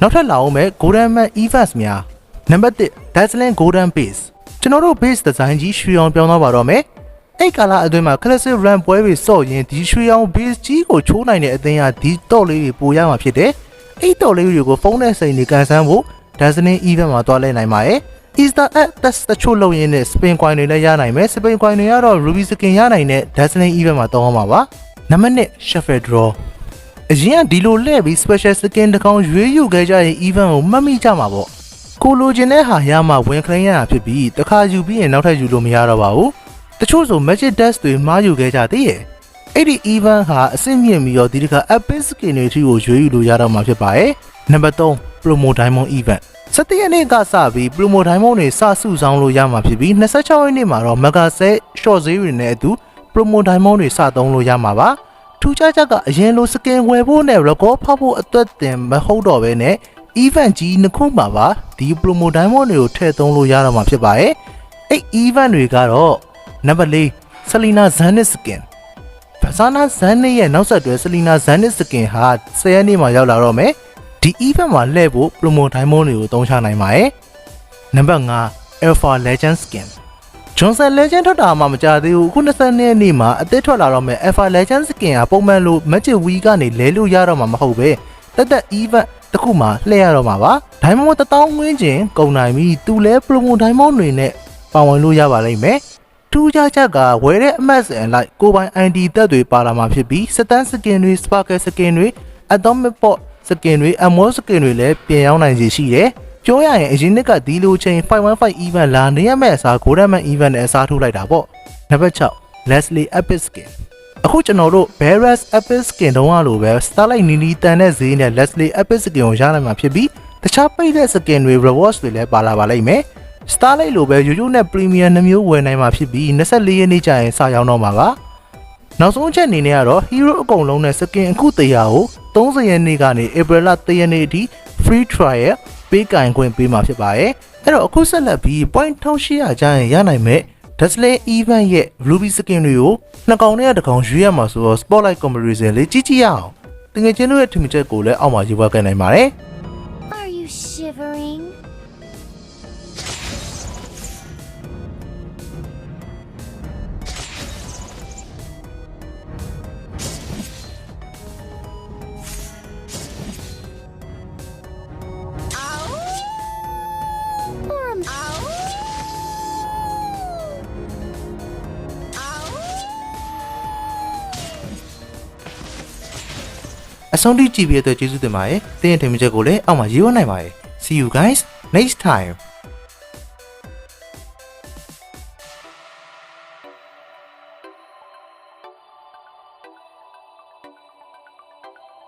နောက်ထပ်လာအောင်မဲ့ Golden Man Events များနံပါတ်1 Dazzling Golden Base ကျွန်တော်တို့ base design ကြီးရွှေအောင်ပြောင်းသွားပါတော့မယ်အဲ့ကာလအတွင်းမှာ classic run ပွဲတွေစော့ရင်ဒီရွှေအောင် base ကြီးကိုချိုးနိုင်တဲ့အသင်းကဒီတော့လေးတွေပိုရမှာဖြစ်တယ်အဲ့တော့လေးတွေကိုဖုန်းနဲ့စိန်နေကန်ဆန်းဖို့ Dazzling Event မှာတွားလဲနိုင်ပါတယ် Easter egg test တချို့လုပ်ရင်းနဲ့ spin coin တွေလည်းရနိုင်မယ် spin coin တွေကတော့ ruby skin ရနိုင်တဲ့ Dazzling Event မှာတောင်းအောင်ပါပါနံပါတ်1 shuffle draw အရင်ကဒီလိုလှည့်ပြီး special skin တစ်ကောင်ရွေးယူခဲ့ကြရင် event ကိုမှတ်မိကြမှာပေါ့ကိုလိုချင်တဲ့ဟာရမှဝင်ခလိုင်းရတာဖြစ်ပြီးတစ်ခါယူပြီးရင်နောက်ထပ်ယူလို့မရတော့ပါဘူးတချို့ဆို magic dust တွေမှားယူခဲ့ကြသေးရဲ့အဲ့ဒီ event ဟာအဆင့်မြင့်ပြီးတော့ဒီတစ်ခါ epic skin တွေအထိကိုရွေးယူလို့ရတော့မှာဖြစ်ပါတယ်နံပါတ်3 promo diamond event 17ရက်နေ့ကစပြီး promo diamond တွေစစုဆောင်းလို့ရမှာဖြစ်ပြီး26ရက်နေ့မှာတော့ mega set short ဈေးတွေနဲ့အတူ promo diamond တွေစသုံးလို့ရမှာပါ ထူးခြားချက်ကအရင်လိုစကင်ဝယ်ဖို့နဲ့ record ဖောက်ဖို့အတွက်တင်မဟုတ်တော့ဘဲနဲ့ event ကြီးနှစ်ခုမှာပါဒီ promo diamond တွေကိုထည့်သုံးလို့ရတော့မှာဖြစ်ပါတယ်အဲ့ event တွေကတော့နံပါတ်4 Selena Zenith skin ဖဆာနာဇန်နစ်ရဲ့နောက်ဆက်တွဲ Selena Zenith skin ဟာ10ရက်နေ့မှာရောက်လာတော့မယ်ဒီ event မှာလှည့်ဖို့ promo diamond တွေကိုသုံးချနိုင်ပါတယ်နံပါတ်5 Alpha Legend skin Johnson Legend ထွက်တာမှမကြသေးဘူးအခု20နှစ်နေ့မှာအသစ်ထွက်လာတော့မယ် Alpha Legend skin ကပုံမှန်လို Magic Wii ကနေလဲလို့ရတော့မှာမဟုတ်ပဲတက်တက် event တစ်ခုမှလှည့်ရတော့မှာပါ Diamond 1000ဝင်းကျင်ကုန်နိုင်ပြီသူလဲ promo Diamond တွေနဲ့ပါဝင်လို့ရပါလိမ့်မယ်ထူးခြားချက်ကဝယ်တဲ့အမှတ်စဉ်လိုက်ကိုပိုင် ID တက်တွေပါလာမှာဖြစ်ပြီးစတန် skin တွေ sparkle skin တွေ atomic pot skin တွေ ammo skin တွေလည်းပြင်ရောက်နိုင်စီရှိတယ် ပြောရရင်အရင်နှစ်ကဒီလိုချိန်515 event လာနေရမယ့်အစား golden man event နဲ့အစားထိုးလိုက်တာပေါ့နံပါတ်6 Leslie epic skin အခုကျွန်တော်တို့ Barras Epic Skin တုံးရလိုပဲ Starlight နီနီတန်တဲ့ဈေးနဲ့ Leslie Epic Skin ကိုရနိုင်မှာဖြစ်ပြီးတခြားပိတ်တဲ့ skin တွေ rewards တွေလည်းပါလာပါလိမ့်မယ် Starlight လိုပဲရိုးရိုးနဲ့ Premium နှမျိုးဝယ်နိုင်မှာဖြစ်ပြီး24ရက်နေ့ကျရင်စရောက်တော့မှာပါနောက်ဆုံးအချက်အနေနဲ့ကတော့ Hero အကုန်လုံးနဲ့ skin အခုတရားကို30ရက်နေ့ကနေ April လ3ရက်နေ့အထိ free trial ပေးကင်ခွင့်ပေးမှာဖြစ်ပါတယ်အဲ့တော့အခုဆက်လက်ပြီး point 1800ကျရင်ရနိုင်မဲ့ Display event ရဲ့ Ruby skin တွေကိုနှစ်ကောင်နဲ့တစ်ကောင်ရွေးရမှာဆိုတော့ Spotlight comparison လေးကြည့်ကြည့်ရအောင်တကယ်ချင်းတို့ရဲ့ထင်မြင်ချက်ကိုလည်းအောက်မှာရေးပွားခဲ့နိုင်ပါတယ် Are you shivering? အဆုံးထိကြည့်ပြီးတဲ့အတွက်ကျေးဇူးတင်ပါတယ်တင်းရဲ့ထင်မြင်ချက်ကိုလည်းအောက်မှာရေးပွားနိုင်ပါတယ် See you guys next time